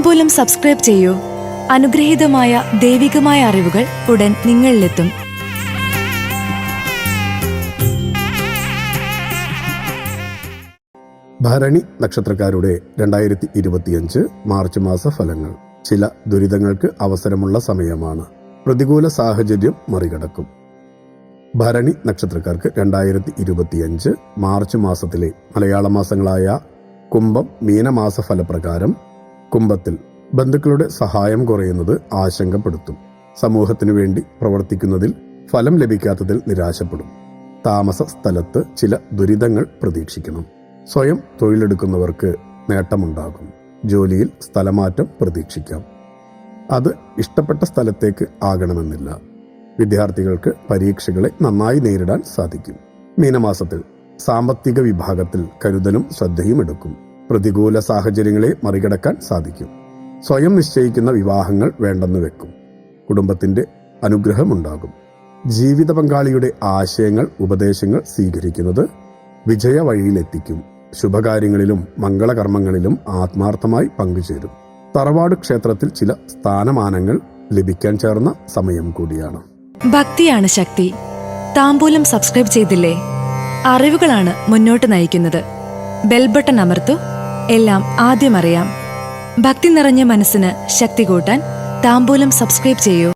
താമ്പൂലം subscribe ചെയ്യൂ. അനുഗ്രഹീതമായ ദൈവികമായ അറിവുകൾ ഉടൻ നിങ്ങളിലെത്തും. ഭരണി നക്ഷത്രക്കാരുടെ രണ്ടായിരത്തി ഇരുപത്തിയഞ്ച് മാർച്ച് മാസ ഫലങ്ങൾ ചില ദുരിതങ്ങൾക്ക് അവസരമുള്ള സമയമാണ്. പ്രതികൂല സാഹചര്യം മറികടക്കും. ഭരണി നക്ഷത്രക്കാർക്ക് രണ്ടായിരത്തി ഇരുപത്തിയഞ്ച് മാർച്ച് മാസത്തിലെ മലയാള മാസങ്ങളായ കുംഭം മീനമാസ ഫലപ്രകാരം കുംഭത്തിൽ ബന്ധുക്കളുടെ സഹായം കുറയുന്നത് ആശങ്കപ്പെടുത്തും. സമൂഹത്തിനു വേണ്ടി പ്രവർത്തിക്കുന്നതിൽ ഫലം ലഭിക്കാത്തതിൽ നിരാശപ്പെടും. താമസ സ്ഥലത്ത് ചില ദുരിതങ്ങൾ പ്രതീക്ഷിക്കണം. സ്വയം തൊഴിലെടുക്കുന്നവർക്ക് നേട്ടമുണ്ടാകും. ജോലിയിൽ സ്ഥലമാറ്റം പ്രതീക്ഷിക്കാം. അത് ഇഷ്ടപ്പെട്ട സ്ഥലത്തേക്ക് ആകണമെന്നില്ല. വിദ്യാർത്ഥികൾക്ക് പരീക്ഷകളെ നന്നായി നേരിടാൻ സാധിക്കും. മീനമാസത്തിൽ സാമ്പത്തിക വിഭാഗത്തിൽ കരുതലും ശ്രദ്ധയും എടുക്കും. പ്രതികൂല സാഹചര്യങ്ങളെ മറികടക്കാൻ സാധിക്കും. സ്വയം നിശ്ചയിക്കുന്ന വിവാഹങ്ങൾ വേണ്ടെന്ന് വെക്കും. കുടുംബത്തിന്റെ അനുഗ്രഹമുണ്ടാകും. ജീവിത പങ്കാളിയുടെ ആശയങ്ങൾ ഉപദേശങ്ങൾ സ്വീകരിക്കുന്നത് വിജയ വഴിയിലെത്തിക്കും. ശുഭകാര്യങ്ങളിലും മംഗളകർമ്മങ്ങളിലും ആത്മാർത്ഥമായി പങ്കുചേരും. തറവാട് ക്ഷേത്രത്തിൽ ചില സ്ഥാനമാനങ്ങൾ ലഭിക്കാൻ ചേർന്ന സമയം കൂടിയാണ്. ഭക്തിയാണ് ശക്തി. താമ്പൂലം സബ്സ്ക്രൈബ് ചെയ്തില്ലേ? അറിവുകളാണ് മുന്നോട്ട് നയിക്കുന്നത്. ബെൽബട്ടൺ അമർത്തു. എല്ലാം ആദ്യം അറിയാം. ഭക്തി നിറഞ്ഞ മനസ്സിന് ശക്തി കൂട്ടാൻ താമ്പൂലം സബ്സ്ക്രൈബ് ചെയ്യൂ.